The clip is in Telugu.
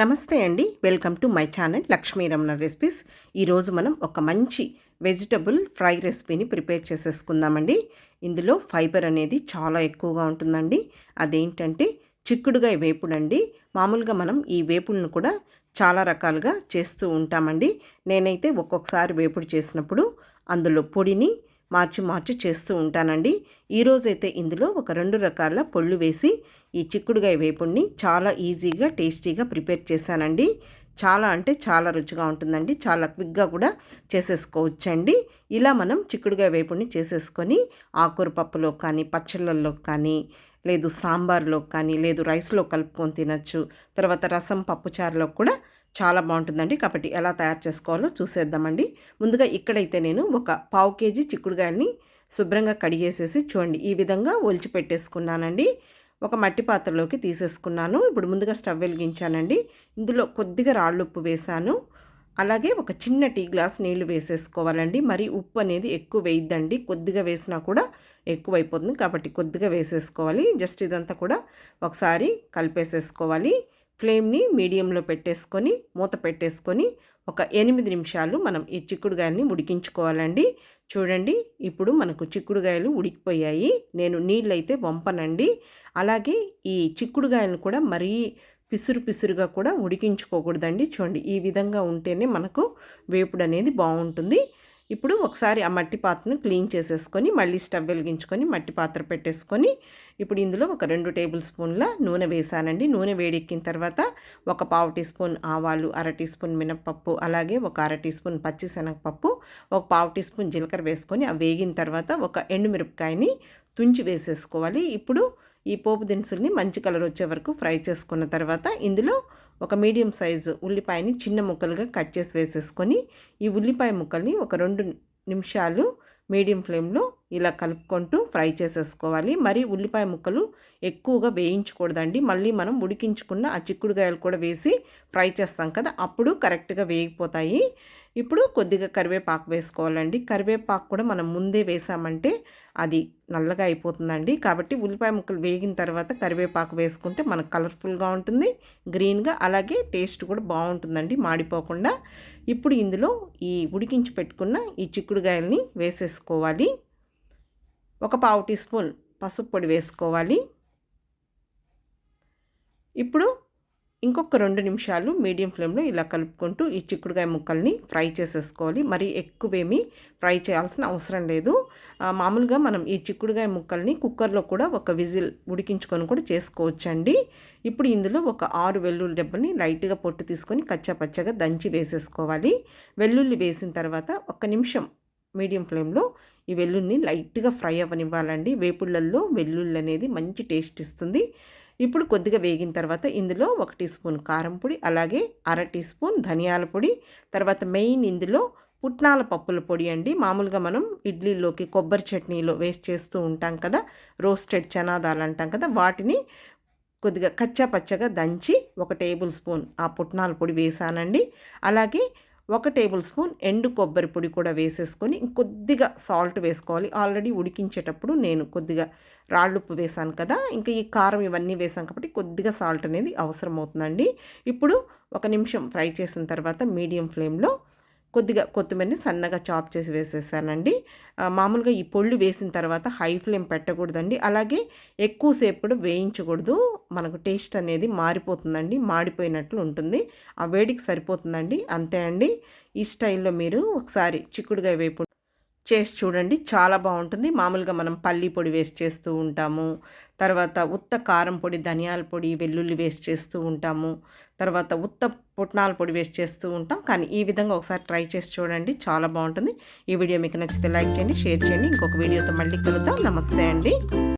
నమస్తే అండి. Welcome to my channel Lakshmi Ramana recipes. ఈరోజు మనం ఒక మంచి వెజిటబుల్ ఫ్రై రెసిపీని ప్రిపేర్ చేసేసుకుందామండి. ఇందులో ఫైబర్ అనేది చాలా ఎక్కువగా ఉంటుందండి. అదేంటంటే చిక్కుడుగాయ వేపుడండి. మామూలుగా మనం ఈ వేపుడును కూడా చాలా రకాలుగా చేస్తూ ఉంటామండి. నేనైతే ఒక్కొక్కసారి వేపుడు చేసినప్పుడు అందులో పొడిని మార్చి మార్చి చేస్తూ ఉంటానండి. ఈరోజైతే ఇందులో ఒక రెండు రకాల పొళ్ళు వేసి ఈ చిక్కుడుగాయ వేపుడిని చాలా ఈజీగా టేస్టీగా ప్రిపేర్ చేశానండి. చాలా అంటే చాలా రుచిగా ఉంటుందండి. చాలా క్విక్గా కూడా చేసేసుకోవచ్చండి. ఇలా మనం చిక్కుడుగాయ వేపుడిని చేసేసుకొని ఆకుకూర పప్పులో కానీ పచ్చళ్ళల్లో కానీ లేదు సాంబార్లో కానీ లేదు రైస్లో కలుపుకొని తినచ్చు. తర్వాత రసం పప్పుచారులో కూడా చాలా బాగుంటుందండి. కాబట్టి ఎలా తయారు చేసుకోవాలో చూసేద్దామండి. ముందుగా ఇక్కడైతే నేను ఒక పావు కేజీ చిక్కుడుగాయని శుభ్రంగా కడిగేసేసి చూడండి. ఈ విధంగా ఒలిచి పెట్టేసుకున్నానండి. ఒక మట్టి పాత్రలోకి తీసేసుకున్నాను. ఇప్పుడు ముందుగా స్టవ్ వెలిగించానండి. ఇందులో కొద్దిగా రాళ్ళు ఉప్పు వేశాను అలాగే ఒక చిన్న టీ గ్లాస్ నీళ్ళు వేసేసుకోవాలండి. మరి ఉప్పు అనేది ఎక్కువ వేయద్దండి. కొద్దిగా వేసినా కూడా ఎక్కువ అయిపోతుంది కాబట్టి కొద్దిగా వేసేసుకోవాలి. జస్ట్ ఇదంతా కూడా ఒకసారి కలిపేసేసుకోవాలి. ఫ్లేమ్ని మీడియంలో పెట్టేసుకొని మూత పెట్టేసుకొని ఒక ఎనిమిది నిమిషాలు మనం ఈ చిక్కుడుగాయల్ని ఉడికించుకోవాలండి. చూడండి ఇప్పుడు మనకు చిక్కుడుగాయలు ఉడికిపోయాయి. నేను నీళ్ళైతే వంపనండి. అలాగే ఈ చిక్కుడుగాయలను కూడా మరీ పిసురు పిసురుగా కూడా ఉడికించుకోకూడదండి. చూడండి ఈ విధంగా ఉంటేనే మనకు వేపుడు అనేది బాగుంటుంది. ఇప్పుడు ఒకసారి ఆ మట్టి పాత్రను క్లీన్ చేసేసుకొని మళ్ళీ స్టవ్ వెలిగించుకొని మట్టి పాత్ర పెట్టేసుకొని ఇప్పుడు ఇందులో ఒక రెండు టేబుల్ స్పూన్ల నూనె వేసానండి. నూనె వేడెక్కిన తర్వాత ఒక పావు టీ స్పూన్ ఆవాలు అర టీ స్పూన్ మినప్పప్పు అలాగే ఒక అర టీ స్పూన్ పచ్చిశనగపప్పు ఒక పావు టీ స్పూన్ జీలకర్ర వేసుకొని ఆ వేగిన తర్వాత ఒక ఎండుమిరపకాయని తుంచి వేసేసుకోవాలి. ఇప్పుడు ఈ పోపు దినుసుల్ని మంచి కలర్ వచ్చే వరకు ఫ్రై చేసుకున్న తర్వాత ఇందులో ఒక మీడియం సైజు ఉల్లిపాయని చిన్న ముక్కలుగా కట్ చేసి వేసేసుకొని ఈ ఉల్లిపాయ ముక్కల్ని ఒక రెండు నిమిషాలు మీడియం ఫ్లేమ్లో ఇలా కలుపుకుంటూ ఫ్రై చేసేసుకోవాలి. మరి ఉల్లిపాయ ముక్కలు ఎక్కువగా వేయించకూడదండి. మళ్ళీ మనం ఉడికించుకున్న ఆ చిక్కుడుకాయలు కూడా వేసి ఫ్రై చేస్తాం కదా అప్పుడు కరెక్ట్గా వేగిపోతాయి. ఇప్పుడు కొద్దిగా కరివేపాకు వేసుకోవాలండి. కరివేపాకు కూడా మనం ముందే వేసామంటే అది నల్లగా అయిపోతుందండి. కాబట్టి ఉల్లిపాయ ముక్కలు వేగిన తర్వాత కరివేపాకు వేసుకుంటే మనకు కలర్ఫుల్గా ఉంటుంది గ్రీన్గా అలాగే టేస్ట్ కూడా బాగుంటుందండి మాడిపోకుండా. ఇప్పుడు ఇందులో ఈ ఉడికించి పెట్టుకున్న ఈ చిక్కుడుగాయల్ని వేసేసుకోవాలి. ఒక పావు టీ స్పూన్ పసుపు పొడి వేసుకోవాలి. ఇప్పుడు ఇంకొక రెండు నిమిషాలు మీడియం ఫ్లేమ్లో ఇలా కలుపుకుంటూ ఈ చిక్కుడుకాయ ముక్కల్ని ఫ్రై చేసేసుకోవాలి. మరి ఎక్కువేమీ ఫ్రై చేయాల్సిన అవసరం లేదు. మామూలుగా మనం ఈ చిక్కుడుకాయ ముక్కల్ని కుక్కర్లో కూడా ఒక విజిల్ ఉడికించుకొని కూడా చేసుకోవచ్చండి. ఇప్పుడు ఇందులో ఒక ఆరు వెల్లుల్లి డబ్బని లైట్గా పొట్టు తీసుకొని కచ్చాపచ్చగా దంచి వేసేసుకోవాలి. వెల్లుల్లి వేసిన తర్వాత ఒక నిమిషం మీడియం ఫ్లేమ్లో ఈ వెల్లుల్ని లైట్గా ఫ్రై అవ్వనివ్వాలండి. వేపుళ్ళల్లో వెల్లుల్లి అనేది మంచి టేస్ట్ ఇస్తుంది. ఇప్పుడు కొద్దిగా వేగిన తర్వాత ఇందులో ఒక టీ స్పూన్ కారం పొడి అలాగే అర టీ స్పూన్ ధనియాల పొడి తర్వాత మెయిన్ ఇందులో పుట్నాల పప్పుల పొడి అండి. మామూలుగా మనం ఇడ్లీలోకి కొబ్బరి చట్నీలో వేస్ట్ చేస్తూ ఉంటాం కదా రోస్టెడ్ చనాదాలు అంటాం కదా వాటిని కొద్దిగా కచ్చా పచ్చగా దంచి ఒక టేబుల్ స్పూన్ ఆ పుట్నాల పొడి వేసానండి. అలాగే ఒక టేబుల్ స్పూన్ ఎండు కొబ్బరి పొడి కూడా వేసేసుకొని కొద్దిగా సాల్ట్ వేసుకోవాలి. ఆల్రెడీ ఉడికించేటప్పుడు నేను కొద్దిగా రాళ్ళుప్పు వేసాను కదా ఇంకా ఈ కారం ఇవన్నీ వేసాను కాబట్టి కొద్దిగా సాల్ట్ అనేది అవసరం అవుతుందండి ఇప్పుడు ఒక నిమిషం ఫ్రై చేసిన తర్వాత మీడియం ఫ్లేమ్లో కొద్దిగా కొత్తిమీరని సన్నగా చాప్ చేసి వేసేసానండి. మామూలుగా ఈ పొళ్ళు వేసిన తర్వాత హై ఫ్లేమ్ పెట్టకూడదండి. అలాగే ఎక్కువసేపు కూడా వేయించకూడదు. మనకు టేస్ట్ అనేది మారిపోతుందండి. మాడిపోయినట్లు ఉంటుంది. ఆ వేడికి సరిపోతుందండి. అంతే అండి. ఈ స్టైల్లో మీరు ఒకసారి చిక్కుడుగా వేపు చేసి చూడండి. చాలా బాగుంటుంది. మామూలుగా మనం పల్లి పొడి వేస్ట్ చేస్తూ ఉంటాము. తర్వాత ఉత్త కారం పొడి ధనియాల పొడి వెల్లుల్లి వేస్ట్ చేస్తూ ఉంటాము. తర్వాత ఉత్త పుట్నాల పొడి వేసి చేస్తూ ఉంటాం. కానీ ఈ విధంగా ఒకసారి ట్రై చేసి చూడండి. చాలా బాగుంటుంది. ఈ వీడియో మీకు నచ్చితే లైక్ చేయండి షేర్ చేయండి. ఇంకొక వీడియోతో మళ్ళీ కలుద్దాం. నమస్తే అండి.